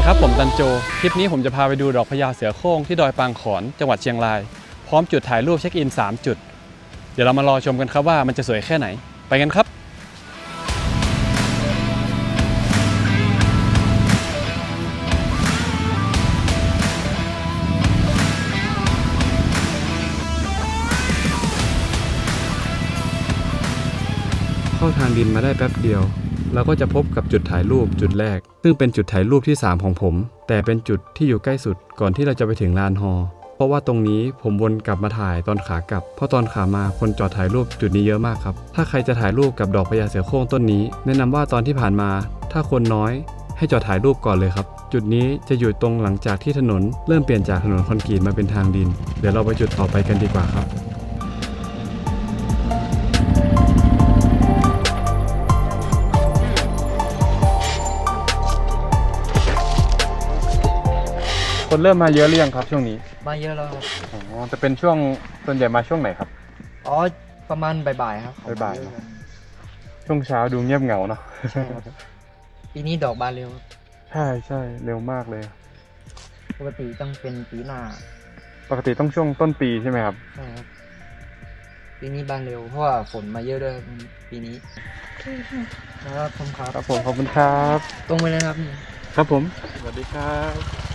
ดีครับ ผมตันโจ คลิปนี้ผมจะพาไปดูดอกพญาเสือโคร่งที่ดอยปางขอนจังหวัดเชียงราย พร้อมจุดถ่ายรูปเช็คอิน 3 จุด เดี๋ยวเรามารอชมกันครับว่ามันจะสวยแค่ไหน ไปกันครับ เข้าทางดินมาได้แป๊บเดียว เราก็จะพบกับจุดถ่ายรูปจุดแรก ซึ่งเป็นจุดถ่ายรูปที่ 3 ของผม แต่เป็นจุดที่อยู่ใกล้สุดก่อนที่เราจะไปถึงลานฮอเพราะว่าตรงนี้ผมวนกลับมาถ่ายตอนขากลับ เพราะตอนขามาคนจอดถ่ายรูปจุดนี้เยอะมากครับ ถ้าใครจะถ่ายรูปกับดอกพญาเสือโคร่งต้นนี้ แนะนำว่าตอนที่ผ่านมา ถ้าคนน้อย ให้จอดถ่ายรูปก่อนเลยครับ จุดนี้จะอยู่ตรงหลังจากที่ถนน เริ่มเปลี่ยนจากถนนคอนกรีตมาเป็นทางดิน เดี๋ยวเราไปจุดต่อไปกันดีกว่าครับ คนเริ่มมาเยอะหรือยังครับช่วงนี้มาเยอะแล้วครับอ๋อจะเป็นช่วงส่วนใหญ่มาช่วงไหนครับ อ๋อ ประมาณบ่ายๆครับบ่ายๆเยอะครับช่วงเช้าดูเงียบเหงาเนาะใช่ครับ ปีนี้ดอกบานเร็วครับใช่ใช่เร็วมากเลย ปกติต้องเป็นปีหน้าปกติต้องช่วงต้นปีใช่ไหมครับ ใช่ครับ ปีนี้บานเร็วเพราะว่าฝนมาเยอะด้วยครับปีนี้ครับผมครับครับผมขอบคุณครับ ตรงไปเลยครับนี่ครับผม สวัสดีครับ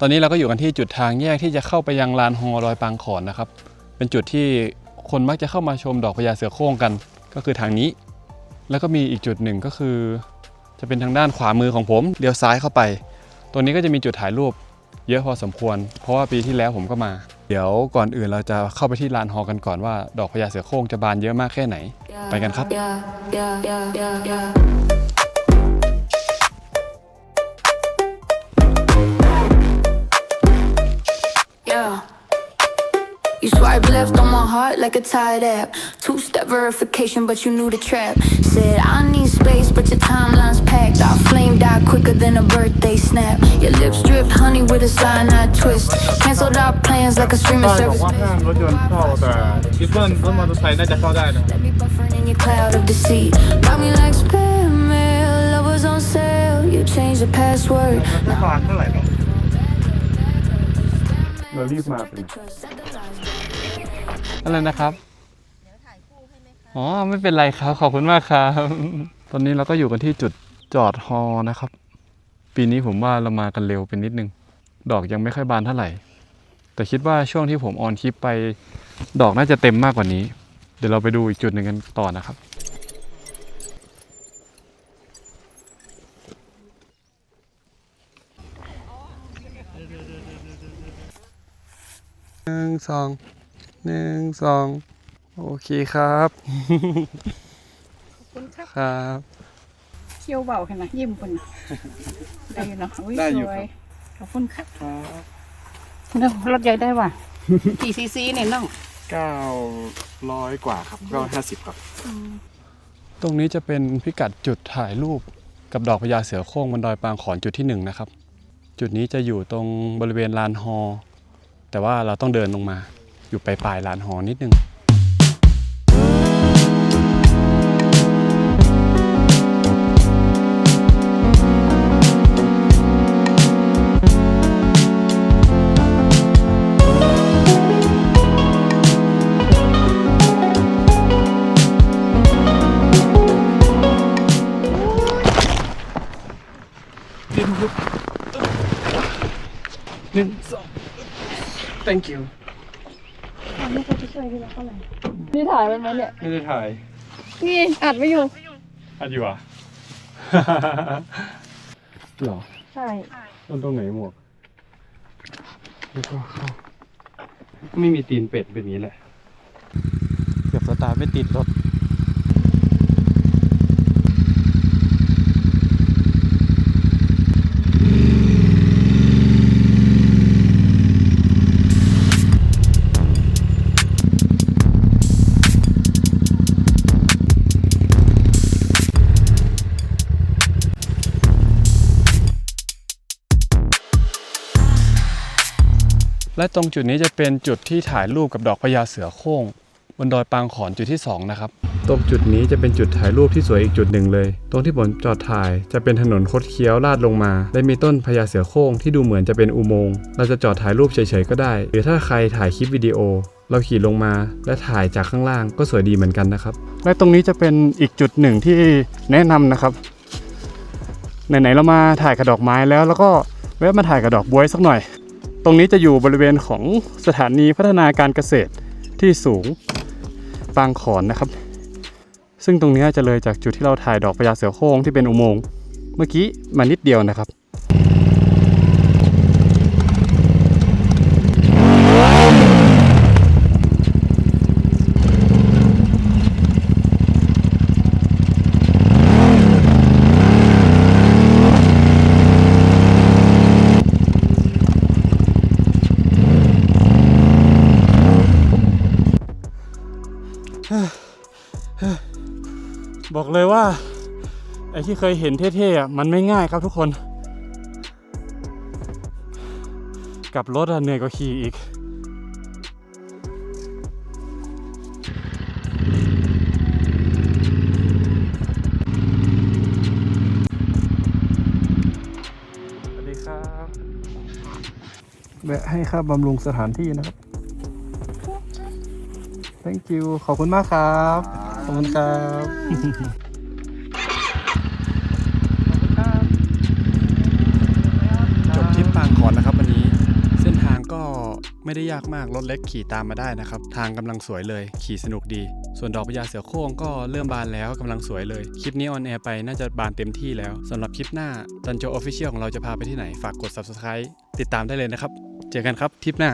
ตอนนี้เราก็อยู่กันที่จุดทางแยกที่จะเข้าไปยังลานฮอลอยปางขอนนะครับ เป็นจุดที่คนมักจะเข้ามาชมดอกพญาเสือโคร่งกัน ก็คือทางนี้ แล้วก็มีอีกจุดหนึ่งก็คือ จะเป็นทางด้านขวามือของผมเลี้ยวซ้ายเข้าไป ตรงนี้ก็จะมีจุดถ่ายรูปเยอะพอสมควร เพราะว่าปีที่แล้วผมก็มา เดี๋ยวก่อนอื่นเราจะเข้าไปที่ลานฮอกันก่อนว่า ดอกพญาเสือโคร่งจะบานเยอะมากแค่ไหน ไปกันครับ Yeah. You swipe left on my heart like a tired app. Two step verification, but you knew the trap. Said, I need space, but your timeline's packed. Our flame died quicker than a birthday snap. Your lips dripped honey with a cyanide twist. Canceled our plans like a streaming ใช่บอก service. ว่าห้ามรถยนต์เข้าแต่คิดว่ารถมอเตอร์ไซค์น่าจะเข้าได้นะ Let me buffering in your cloud of deceit. Got me like spam mail, lovers on sale. You changed the password. ไม่บานเท่าไหร่หรอก เรารีบมาเป็นอะไรนะครับ อ๋อ ไม่เป็นไรครับ ขอบคุณมากครับ ตอนนี้เราก็อยู่กันที่จุดจอดฮอนะครับ ปีนี้ผมว่าเรามากันเร็วเป็นนิดนึง ดอกยังไม่ค่อยบานเท่าไหร่ แต่คิดว่าช่วงที่ผมออนคลิปไป ดอกน่าจะเต็มมากกว่านี้ เดี๋ยวเราไปดูอีกจุดหนึ่งกันต่อนะครับ หนึ่งสองหนึ่งสองโอเคครับขอบคุณครับครับเคี้ยวเบาขนาดยิ้มคนน่ะได้อยู่เนาะอุ๊ได้อยู่สวครับขอบคุณครับเนาะรถใหญ่ได้ว่ะกี่ซีซีเนี่ยน้องเก้าร้อยกว่าครับเก้าห้าสิบครับ ตรงนี้จะเป็นพิกัดจุดถ่ายรูปกับดอกพญาเสือโคร่งบนดอยปางขอนจุดที่หนึ่งนะครับ จุดนี้จะอยู่ตรงบริเวณลานฮอ แต่ว่าเราต้องเดินลงมาอยู่ปลายปลายลานฮอนิดนึง หนึ่งสอง thank you นี่ถ่ายมันไหมเนี่ย ไม่ได้ถ่ายนี่อัดไว้อยู่ อัดอยู่อะหรอใช่ ต้นตรงไหนหมวกแล้วก็เข้าไม่มีตีนเป็ดเป็นอย่างนี้แหละ เกือบสตาร์ทไม่ติดรถ และตรงจุดนี้จะเป็นจุดที่ถ่ายรูปกับดอกพญาเสือโคร่งบนดอยปางขอนจุดที่สองนะครับ ตรงจุดนี้จะเป็นจุดถ่ายรูปที่สวยอีกจุดหนึ่งเลย ตรงที่ผมจอดถ่ายจะเป็นถนนคดเคี้ยวลาดลงมา และมีต้นพญาเสือโคร่งที่ดูเหมือนจะเป็นอุโมงค์ เราจะจอดถ่ายรูปเฉยๆก็ได้ หรือถ้าใครถ่ายคลิปวิดีโอ เราขี่ลงมาและถ่ายจากข้างล่างก็สวยดีเหมือนกันนะครับ และตรงนี้จะเป็นอีกจุดหนึ่งที่แนะนำนะครับ ไหนๆเรามาถ่ายกระดอกไม้แล้ว แล้วก็แวะมาถ่ายกระดอกบวยสักหน่อย ตรงนี้จะอยู่บริเวณของสถานีพัฒนาการเกษตรที่สูงบางขอนนะครับ ซึ่งตรงนี้จะเลยจากจุดที่เราถ่ายดอกพญาเสือโคร่งที่เป็นอุโมงค์เมื่อกี้มานิดเดียวนะครับ บอกเลยว่าไอ้ที่เคยเห็นเท่ๆอะมันไม่ง่ายครับทุกคน กับรถอะเหนื่อยกว่าขี่อีกสวัสดีครับแวะให้ค่าบำรุงสถานที่นะครับ thank you ขอบคุณมากครับ ขอบคุณครับจบทริปปางขอนแล้วครับวันนี้ เส้นทางก็ไม่ได้ยากมาก รถเล็กขี่ตามมาได้นะครับ ทางกำลังสวยเลย ขี่สนุกดี ส่วนดอกพญาเสือโคร่งก็เริ่มบานแล้วกำลังสวยเลย คลิปนี้ออนแอร์ไปน่าจะบานเต็มที่แล้วสำหรับคลิปหน้าตันโจออฟฟิเชียลของเราจะพาไปที่ไหน ฝากกด subscribe ติดตามได้เลยนะครับ เจอกันครับทริปหน้า